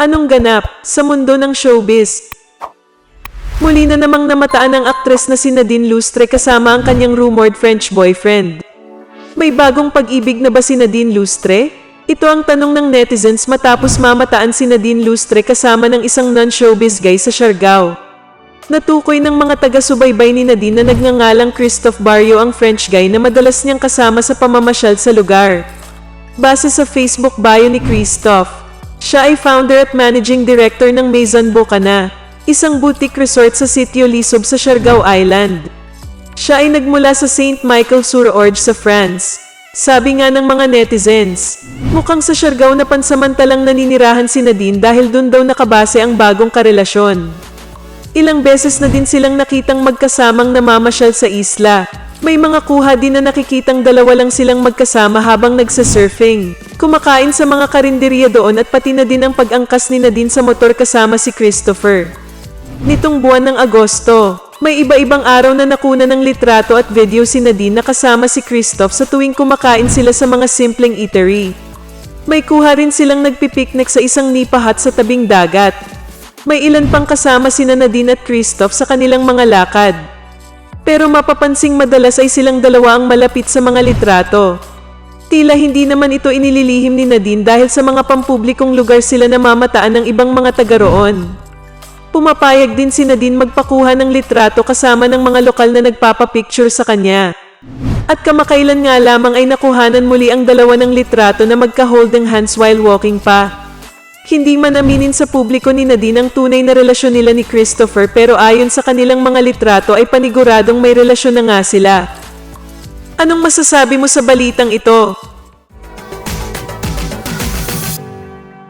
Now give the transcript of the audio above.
Anong ganap sa mundo ng showbiz? Muli na namang namataan ang aktres na si Nadine Lustre kasama ang kanyang rumored French boyfriend. May bagong pag-ibig na ba si Nadine Lustre? Ito ang tanong ng netizens matapos mamataan si Nadine Lustre kasama ng isang non-showbiz guy sa Siargao. Natukoy ng mga taga-subaybay ni Nadine na nagngangalang Christophe Barrio ang French guy na madalas niyang kasama sa pamamasyal sa lugar. Base sa Facebook bio ni Christophe, siya ay founder at managing director ng Maison Bocana, isang boutique resort sa Sitio Lisob sa Siargao Island. Siya ay nagmula sa St. Michael-sur-Orge sa France. Sabi nga ng mga netizens, mukhang sa Siargao na pansamantalang naninirahan si Nadine dahil dun daw nakabase ang bagong karelasyon. Ilang beses na din silang nakitang magkasamang namamasyal sa isla. May mga kuha din na nakikitang dalawa lang silang magkasama habang nagsasurfing. Kumakain sa mga karinderya doon at pati na din ang pag-angkas ni Nadine sa motor kasama si Christopher. Nitong buwan ng Agosto, may iba-ibang araw na nakuna ng litrato at video si Nadine na kasama si Christoph sa tuwing kumakain sila sa mga simpleng eatery. May kuha rin silang nagpipiknik sa isang nipa hut sa tabing dagat. May ilan pang kasama sina Nadine at Christoph sa kanilang mga lakad. Pero mapapansing madalas ay silang dalawa ang malapit sa mga litrato. Tila hindi naman ito inililihim ni Nadine dahil sa mga pampublikong lugar sila namamataan ng ibang mga taga roon. Pumapayag din si Nadine magpakuha ng litrato kasama ng mga lokal na nagpapapicture sa kanya. At kamakailan nga lamang ay nakuhanan muli ang dalawa ng litrato na magka-holding hands while walking pa. Hindi man aminin sa publiko ni Nadine ang tunay na relasyon nila ni Christopher pero ayon sa kanilang mga litrato ay paniguradong may relasyon na nga sila. Anong masasabi mo sa balitang ito?